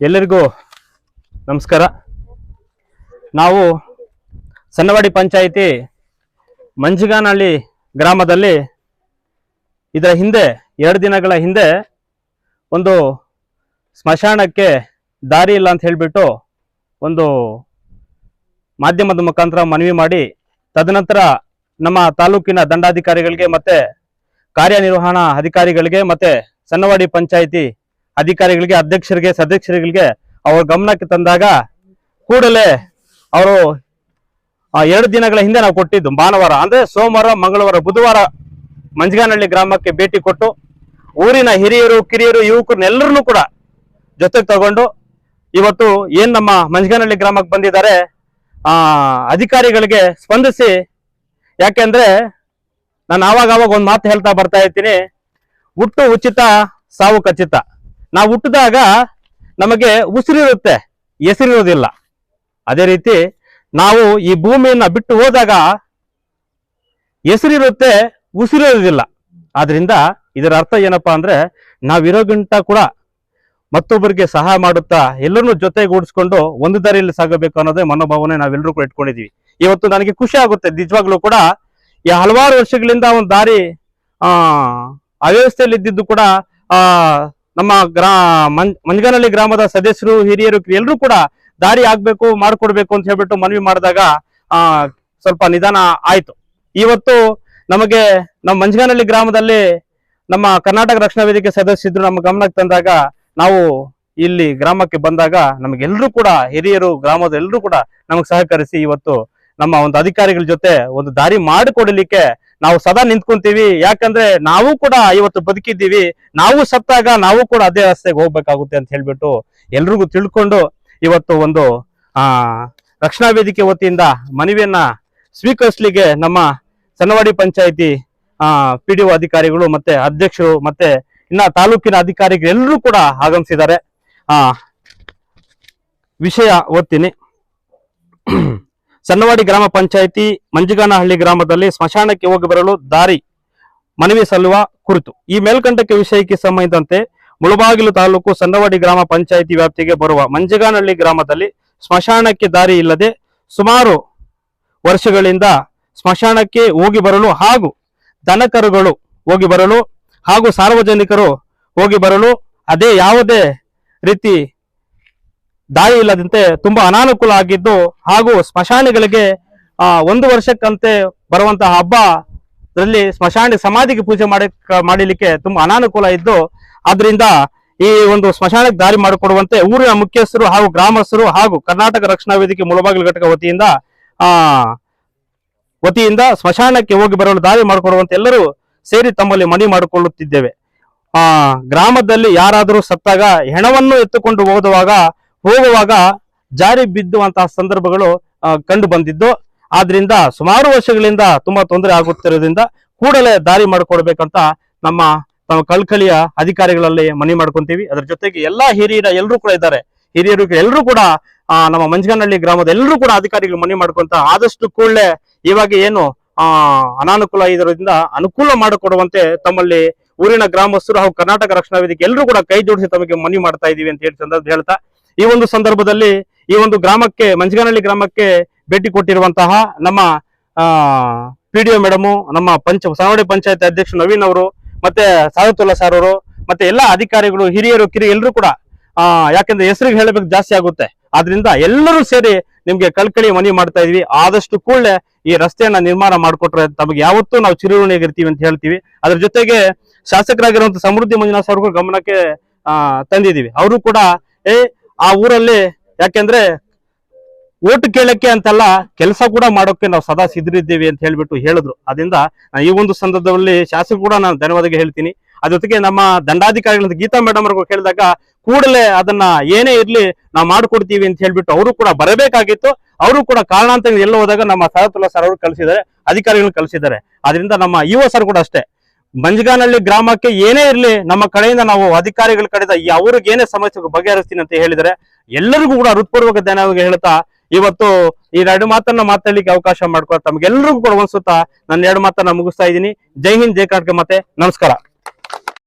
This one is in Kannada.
ಎಲ್ಲರಿಗೂ ನಮಸ್ಕಾರ. ನಾವು ಸಣ್ಣವಾಡಿ ಪಂಚಾಯಿತಿ ಮಂಜಿಗಾನಹಳ್ಳಿ ಗ್ರಾಮದಲ್ಲಿ ಇದರ ಹಿಂದೆ, ಎರಡು ದಿನಗಳ ಹಿಂದೆ ಒಂದು ಸ್ಮಶಾನಕ್ಕೆ ದಾರಿ ಇಲ್ಲ ಅಂತ ಹೇಳಿಬಿಟ್ಟು ಒಂದು ಮಾಧ್ಯಮದ ಮುಖಾಂತರ ಮನವಿ ಮಾಡಿ, ತದನಂತರ ನಮ್ಮ ತಾಲೂಕಿನ ದಂಡಾಧಿಕಾರಿಗಳಿಗೆ ಮತ್ತೆ ಕಾರ್ಯನಿರ್ವಹಣಾ ಅಧಿಕಾರಿಗಳಿಗೆ ಮತ್ತೆ ಸಣ್ಣವಾಡಿ ಪಂಚಾಯಿತಿ ಅಧಿಕಾರಿಗಳಿಗೆ, ಅಧ್ಯಕ್ಷರಿಗೆ ಸದಸ್ಯರುಗಳಿಗೆ ಅವರ ಗಮನಕ್ಕೆ ತಂದಾಗ ಕೂಡಲೇ ಅವರು ಎರಡು ದಿನಗಳ ಹಿಂದೆ ನಾವು ಕೊಟ್ಟಿದ್ದು ಭಾನುವಾರ, ಅಂದ್ರೆ ಸೋಮವಾರ, ಮಂಗಳವಾರ, ಬುಧವಾರ ಮಂಜಗಾನಹಳ್ಳಿ ಗ್ರಾಮಕ್ಕೆ ಭೇಟಿ ಕೊಟ್ಟು ಊರಿನ ಹಿರಿಯರು, ಕಿರಿಯರು ಯುವಕರನ್ನೆಲ್ಲರನ್ನೂ ಕೂಡ ಜೊತೆಗೆ ತಗೊಂಡು ಇವತ್ತು ಏನ್ ನಮ್ಮ ಮಂಜಗಾನಹಳ್ಳಿ ಗ್ರಾಮಕ್ಕೆ ಬಂದಿದ್ದಾರೆ, ಆ, ಅಧಿಕಾರಿಗಳಿಗೆ ಸ್ಪಂದಿಸಿ ಯಾಕೆಂದ್ರೆ ನಾನು ಆವಾಗ ಆವಾಗ ಒಂದು ಮಾತು ಹೇಳ್ತಾ ಬರ್ತಾ ಇರ್ತೀನಿ, ಹುಟ್ಟು ಉಚಿತ, ಸಾವು ಖಚಿತ. ನಾವು ಹುಟ್ಟಿದಾಗ ನಮಗೆ ಉಸಿರಿರುತ್ತೆ, ಹೆಸರಿರೋದಿಲ್ಲ. ಅದೇ ರೀತಿ ನಾವು ಈ ಭೂಮಿಯನ್ನ ಬಿಟ್ಟು ಹೋದಾಗ ಹೆಸರಿರುತ್ತೆ, ಉಸಿರಿರೋದಿಲ್ಲ. ಆದ್ರಿಂದ ಇದರ ಅರ್ಥ ಏನಪ್ಪಾ ಅಂದ್ರೆ ನಾವಿರೋ ಗಂಟ ಕೂಡ ಮತ್ತೊಬ್ಬರಿಗೆ ಸಹಾಯ ಮಾಡುತ್ತಾ ಎಲ್ಲರನ್ನೂ ಜೊತೆಗೂಡಿಸ್ಕೊಂಡು ಒಂದು ದಾರಿಯಲ್ಲಿ ಸಾಗಬೇಕು ಅನ್ನೋದೇ ಮನೋಭಾವನೆ ನಾವೆಲ್ಲರೂ ಕೂಡ ಇಟ್ಕೊಂಡಿದೀವಿ ಇವತ್ತು ನನಗೆ ಖುಷಿ ಆಗುತ್ತೆ, ನಿಜವಾಗ್ಲೂ ಕೂಡ ಈ ಹಲವಾರು ವರ್ಷಗಳಿಂದ ಒಂದು ದಾರಿ, ಆ ಅವ್ಯವಸ್ಥೆಯಲ್ಲಿ ಇದ್ದಿದ್ದು ಕೂಡ, ಆ ನಮ್ಮ ಗ್ರಾ ಮಂಜ್ ಮಂಜಗಾನಹಳ್ಳಿ ಗ್ರಾಮದ ಸದಸ್ಯರು, ಹಿರಿಯರು, ಎಲ್ಲರೂ ಕೂಡ ದಾರಿ ಆಗ್ಬೇಕು, ಮಾಡ್ಕೊಡ್ಬೇಕು ಅಂತ ಹೇಳ್ಬಿಟ್ಟು ಮನವಿ ಮಾಡಿದಾಗ ಸ್ವಲ್ಪ ನಿಧಾನ ಆಯ್ತು. ಇವತ್ತು ನಮಗೆ ನಮ್ಮ ಮಂಜಗಾನಹಳ್ಳಿ ಗ್ರಾಮದಲ್ಲಿ ನಮ್ಮ ಕರ್ನಾಟಕ ರಕ್ಷಣಾ ವೇದಿಕೆ ಸದಸ್ಯರು ನಮ್ಮ ಗಮನಕ್ಕೆ ತಂದಾಗ ನಾವು ಇಲ್ಲಿ ಗ್ರಾಮಕ್ಕೆ ಬಂದಾಗ ನಮಗೆಲ್ಲರೂ ಕೂಡ, ಹಿರಿಯರು, ಗ್ರಾಮದ ಎಲ್ಲರೂ ಕೂಡ ನಮಗೆ ಸಹಕರಿಸಿ ಇವತ್ತು ನಮ್ಮ ಒಂದು ಅಧಿಕಾರಿಗಳ ಜೊತೆ ಒಂದು ದಾರಿ ಮಾಡಿಕೊಡಲಿಕ್ಕೆ ನಾವು ಸದಾ ನಿಂತ್ಕೊಂತೀವಿ. ಯಾಕಂದ್ರೆ ನಾವು ಕೂಡ ಇವತ್ತು ಬದುಕಿದ್ದೀವಿ. ನಾವು ಸತ್ತಾಗ ನಾವು ಕೂಡ ಅದೇ ರಸ್ತೆಗೆ ಹೋಗ್ಬೇಕಾಗುತ್ತೆ ಅಂತ ಹೇಳ್ಬಿಟ್ಟು ಎಲ್ರಿಗೂ ತಿಳ್ಕೊಂಡು ಇವತ್ತು ಒಂದು, ಆ, ರಕ್ಷಣಾ ವೇದಿಕೆ ವತಿಯಿಂದ ಮನವಿಯನ್ನ ಸ್ವೀಕರಿಸಲಿಕ್ಕೆ ನಮ್ಮ ಸನ್ನವಾಡಿ ಪಂಚಾಯಿತಿ, ಆ ಪಿ ಡಿ ಅಧಿಕಾರಿಗಳು ಮತ್ತೆ ಅಧ್ಯಕ್ಷರು ಮತ್ತೆ ಇನ್ನ ತಾಲೂಕಿನ ಅಧಿಕಾರಿಗಳು ಎಲ್ಲರೂ ಕೂಡ ಆಗಮಿಸಿದ್ದಾರೆ. ಆ, ವಿಷಯ ಓದ್ತೀನಿ. ಸನ್ನವಾಡಿ ಗ್ರಾಮ ಪಂಚಾಯಿತಿ ಮಂಜುಗಾನಹಳ್ಳಿ ಗ್ರಾಮದಲ್ಲಿ ಸ್ಮಶಾನಕ್ಕೆ ಹೋಗಿ ಬರಲು ದಾರಿ ಮನವಿ ಸಲ್ಲುವ ಕುರಿತು. ಈ ಮೇಲ್ಕಂಡಕ್ಕೆ ವಿಷಯಕ್ಕೆ ಸಂಬಂಧಿಸಿದಂತೆ ಮುಳಬಾಗಿಲು ತಾಲೂಕು ಸಣ್ಣವಾಡಿ ಗ್ರಾಮ ಪಂಚಾಯಿತಿ ವ್ಯಾಪ್ತಿಗೆ ಬರುವ ಮಂಜಗಾನಹಳ್ಳಿ ಗ್ರಾಮದಲ್ಲಿ ಸ್ಮಶಾನಕ್ಕೆ ದಾರಿ ಇಲ್ಲದೆ ಸುಮಾರು ವರ್ಷಗಳಿಂದ ಸ್ಮಶಾನಕ್ಕೆ ಹೋಗಿ ಬರಲು ಹಾಗೂ ದನಕರುಗಳು ಹೋಗಿ ಬರಲು ಹಾಗೂ ಸಾರ್ವಜನಿಕರು ಹೋಗಿ ಬರಲು ಅದೇ ಯಾವುದೇ ರೀತಿ ದಾರಿ ಇಲ್ಲದಂತೆ ತುಂಬಾ ಅನಾನುಕೂಲ ಆಗಿದ್ದು ಹಾಗೂ ಸ್ಮಶಾನಗಳಿಗೆ ಆ, ಒಂದು ವರ್ಷಕ್ಕಂತೆ ಬರುವಂತಹ ಹಬ್ಬದಲ್ಲಿ ಸ್ಮಶಾನಿ ಸಮಾಧಿಗೆ ಪೂಜೆ ಮಾಡಿ ಮಾಡಲಿಕ್ಕೆ ತುಂಬಾ ಅನಾನುಕೂಲ ಇದ್ದು ಆದ್ರಿಂದ ಈ ಒಂದು ಸ್ಮಶಾನಕ್ಕೆ ದಾರಿ ಮಾಡಿಕೊಡುವಂತೆ ಊರಿನ ಮುಖ್ಯಸ್ಥರು ಹಾಗೂ ಗ್ರಾಮಸ್ಥರು ಹಾಗೂ ಕರ್ನಾಟಕ ರಕ್ಷಣಾ ವೇದಿಕೆ ಮುಳಬಾಗಿಲು ಘಟಕ ವತಿಯಿಂದ ಆ ವತಿಯಿಂದ ಸ್ಮಶಾನಕ್ಕೆ ಹೋಗಿ ಬರಲು ದಾರಿ ಮಾಡಿಕೊಡುವಂತೆ ಎಲ್ಲರೂ ಸೇರಿ ತಮ್ಮಲ್ಲಿ ಮನವಿ ಮಾಡಿಕೊಳ್ಳುತ್ತಿದ್ದೇವೆ. ಆ ಗ್ರಾಮದಲ್ಲಿ ಯಾರಾದರೂ ಸತ್ತಾಗ ಹೆಣವನ್ನು ಎತ್ತುಕೊಂಡು ಹೋಗುವಾಗ ಹೋಗುವಾಗ ಜಾರಿ ಬಿದ್ದುವಂತಹ ಸಂದರ್ಭಗಳು ಕಂಡು ಬಂದಿದ್ದು. ಆದ್ರಿಂದ ಸುಮಾರು ವರ್ಷಗಳಿಂದ ತುಂಬಾ ತೊಂದರೆ ಆಗುತ್ತಿರೋದ್ರಿಂದ ಕೂಡಲೇ ದಾರಿ ಮಾಡಿಕೊಡ್ಬೇಕಂತ ನಮ್ಮ ನಮ್ಮ ಕಳ್ಕಳಿಯ ಅಧಿಕಾರಿಗಳಲ್ಲಿ ಮನವಿ ಮಾಡ್ಕೊಂತೀವಿ. ಅದ್ರ ಜೊತೆಗೆ ಎಲ್ಲಾ ಹಿರಿಯರ ಎಲ್ಲರೂ ಕೂಡ ಇದ್ದಾರೆ. ಹಿರಿಯರು ಎಲ್ಲರೂ ಕೂಡ ನಮ್ಮ ಮಂಜಗನಹಳ್ಳಿ ಗ್ರಾಮದ ಎಲ್ಲರೂ ಕೂಡ ಅಧಿಕಾರಿಗಳು ಮನವಿ ಮಾಡ್ಕೊಂತ ಆದಷ್ಟು ಕೂಡಲೇ ಇವಾಗ ಏನು, ಆ, ಅನಾನುಕೂಲ ಇದರಿಂದ ಅನುಕೂಲ ಮಾಡಿಕೊಡುವಂತೆ ತಮ್ಮಲ್ಲಿ ಊರಿನ ಗ್ರಾಮಸ್ಥರು ಹಾಗೂ ಕರ್ನಾಟಕ ರಕ್ಷಣಾ ವೇದಿಕೆ ಎಲ್ಲರೂ ಕೂಡ ಕೈ ಜೋಡಿಸಿ ತಮಗೆ ಮನವಿ ಮಾಡ್ತಾ ಇದೀವಿ ಅಂತ ಹೇಳಿ ಸಂದರ್ಭ ಹೇಳ್ತಾ ಈ ಒಂದು ಸಂದರ್ಭದಲ್ಲಿ ಈ ಒಂದು ಗ್ರಾಮಕ್ಕೆ, ಮಂಜಗಾನಹಳ್ಳಿ ಗ್ರಾಮಕ್ಕೆ ಭೇಟಿ ಕೊಟ್ಟಿರುವಂತಹ ನಮ್ಮ ಪಿ ಡಿ ಒ ಮೇಡಮು, ನಮ್ಮ ಪಂಚ ಸಾವಡಿ ಪಂಚಾಯತ್ ಅಧ್ಯಕ್ಷ ನವೀನ್ ಅವರು, ಮತ್ತೆ ಸಾದತುಲ್ಲಾ ಸರ್ ಅವರು, ಮತ್ತೆ ಎಲ್ಲಾ ಅಧಿಕಾರಿಗಳು, ಹಿರಿಯರು, ಕಿರಿಯ ಎಲ್ಲರೂ ಕೂಡ, ಆ, ಯಾಕಂದ್ರೆ ಹೆಸರಿಗೆ ಹೇಳಬೇಕು ಜಾಸ್ತಿ ಆಗುತ್ತೆ. ಆದ್ರಿಂದ ಎಲ್ಲರೂ ಸೇರಿ ನಿಮ್ಗೆ ಕಳ್ಕಳಿ ಮನವಿ ಮಾಡ್ತಾ ಇದೀವಿ. ಆದಷ್ಟು ಕೂಡಲೇ ಈ ರಸ್ತೆಯನ್ನ ನಿರ್ಮಾಣ ಮಾಡಿಕೊಟ್ರೆ ತಮಗೆ ಯಾವತ್ತೂ ನಾವು ಚಿರುಣಿಯಾಗಿರ್ತೀವಿ ಅಂತ ಹೇಳ್ತೀವಿ. ಅದ್ರ ಜೊತೆಗೆ ಶಾಸಕರಾಗಿರುವಂತ ಸಮೃದ್ಧಿ ಮಂಜುನಾಥ್ ಅವ್ರಿಗೂ ಗಮನಕ್ಕೆ ತಂದಿದೀವಿ. ಅವರು ಕೂಡ, ಏ ಆ ಊರಲ್ಲಿ ಯಾಕೆಂದ್ರೆ ಓಟ್ ಕೇಳಕ್ಕೆ ಅಂತೆಲ್ಲ ಕೆಲಸ ಕೂಡ ಮಾಡೋಕೆ ನಾವು ಸದಾ ಸಿದ್ಧರಿದ್ದೀವಿ ಅಂತ ಹೇಳ್ಬಿಟ್ಟು ಹೇಳಿದ್ರು. ಅದರಿಂದ ಈ ಒಂದು ಸಂದರ್ಭದಲ್ಲಿ ಶಾಸಕ ಕೂಡ ನಾನು ಧನ್ಯವಾದಗೆ ಹೇಳ್ತೀನಿ. ಅದ್ರ ಜೊತೆಗೆ ನಮ್ಮ ದಂಡಾಧಿಕಾರಿಗಳಂತ ಗೀತಾ ಮೇಡಮ್ ಅವ್ರಿಗೂ ಕೇಳಿದಾಗ ಕೂಡಲೇ ಅದನ್ನ ಏನೇ ಇರಲಿ ನಾವು ಮಾಡ್ಕೊಡ್ತೀವಿ ಅಂತ ಹೇಳ್ಬಿಟ್ಟು ಅವರು ಕೂಡ ಬರಬೇಕಾಗಿತ್ತು. ಅವರು ಕೂಡ ಕಾರಣಾಂತರ ಎಲ್ಲ ಹೋದಾಗ ನಮ್ಮ ಸರತುಲ್ಲ ಸರ್ ಅವರು ಕಳಿಸಿದ್ದಾರೆ, ಅಧಿಕಾರಿಗಳನ್ನ ಕಳಿಸಿದ್ದಾರೆ. ಅದರಿಂದ ನಮ್ಮ ಇಒ ಸರ್ ಕೂಡ ಅಷ್ಟೇ. ಮಂಜಗಾನಹಳ್ಳಿ ಗ್ರಾಮಕ್ಕೆ ಏನೇ ಇರಲಿ, ನಮ್ಮ ಕಡೆಯಿಂದ ನಾವು ಅಧಿಕಾರಿಗಳ ಕಡೆಯಿಂದ ಅವ್ರಿಗೆ ಏನೇ ಸಮಸ್ಯೆ ಬಗೆಹರಿಸ್ತೀನಿ ಅಂತ ಹೇಳಿದರೆ ಎಲ್ಲರಿಗೂ ಕೂಡ ಹೃತ್ಪೂರ್ವಕ ಧನ್ಯವಾಗಿ ಹೇಳ್ತಾ ಇವತ್ತು ಈ ಎರಡು ಮಾತನ್ನ ಮಾತಾಡ್ಲಿಕ್ಕೆ ಅವಕಾಶ ಮಾಡ್ಕೊಳ್ತಾ ತಮಗೆಲ್ಲರಿಗೂ ಕೂಡ ಒಂದ್ಸುತ್ತ ನನ್ನ ಎರಡು ಮಾತನ್ನ ಮುಗಿಸ್ತಾ ಇದ್ದೀನಿ. ಜೈ ಹಿಂದ್, ಜೈ ಕರ್ನಾಟಕ ಮತ್ತೆ ನಮಸ್ಕಾರ.